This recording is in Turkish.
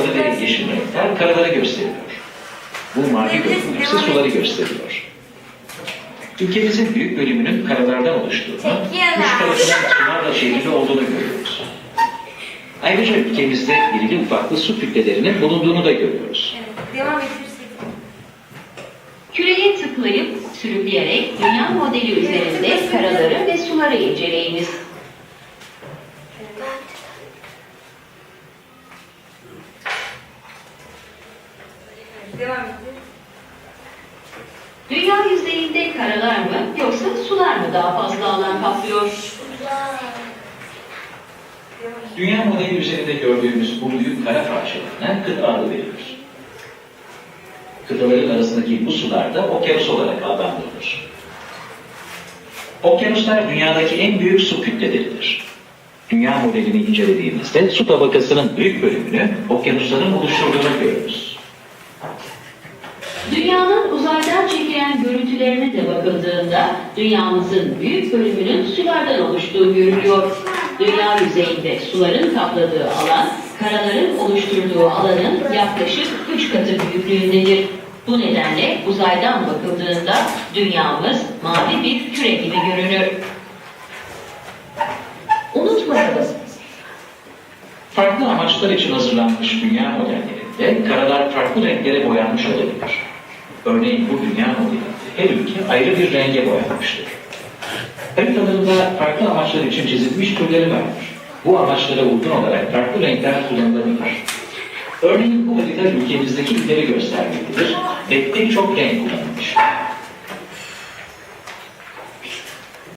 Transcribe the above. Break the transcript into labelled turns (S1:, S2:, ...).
S1: sarı ve yeşil renkler karaları gösteriyor. Bu mavi görünüm ise suları gösteriyor. Ülkemizin büyük bölümünün karalardan oluştuğunu, üç tarafının sularla çevrili olduğunu görüyoruz. Ayrıca ülkemizde irili ufaklı su kütlelerinin bulunduğunu da görüyoruz.
S2: Evet, devam edirsek.
S3: Küreye tıklayıp sürükleyerek dünya modeli üzerinde karaları ve suları inceleyiniz.
S2: Devam edin.
S3: Dünya yüzeyinde karalar mı yoksa sular mı daha fazla alan kaplıyor?
S1: Dünya modeli üzerinde gördüğümüz bu büyük kara parçalarına kıta adı verilir. Kıtaların arasındaki bu sular da okyanus olarak adlandırılır. Okyanuslar dünyadaki en büyük su kütleleridir. Dünya modelini incelediğimizde su tabakasının büyük bölümünü okyanusların oluşturduğunu görürüz.
S3: Uzaydan çekilen görüntülerine de bakıldığında dünyamızın büyük bölümünün sulardan oluştuğu görülüyor. Dünya yüzeyinde suların kapladığı alan, karaların oluşturduğu alanın yaklaşık 3 katı büyüklüğündedir. Bu nedenle uzaydan bakıldığında dünyamız mavi bir küre gibi görünür. Unutmayalım,
S1: Farklı amaçlar için hazırlanmış dünya modellerinde karalar farklı renklere boyanmış olabilir. Örneğin bu dünya modelinde her ülke ayrı bir renge boyanmıştır. Haritalarında farklı amaçlar için çizilmiş türleri vardır. Bu amaçlara uygun olarak farklı renkler kullanılabilir. Örneğin bu harita ülkemizdeki illeri göstermektedir ve pek çok renk kullanılmıştır.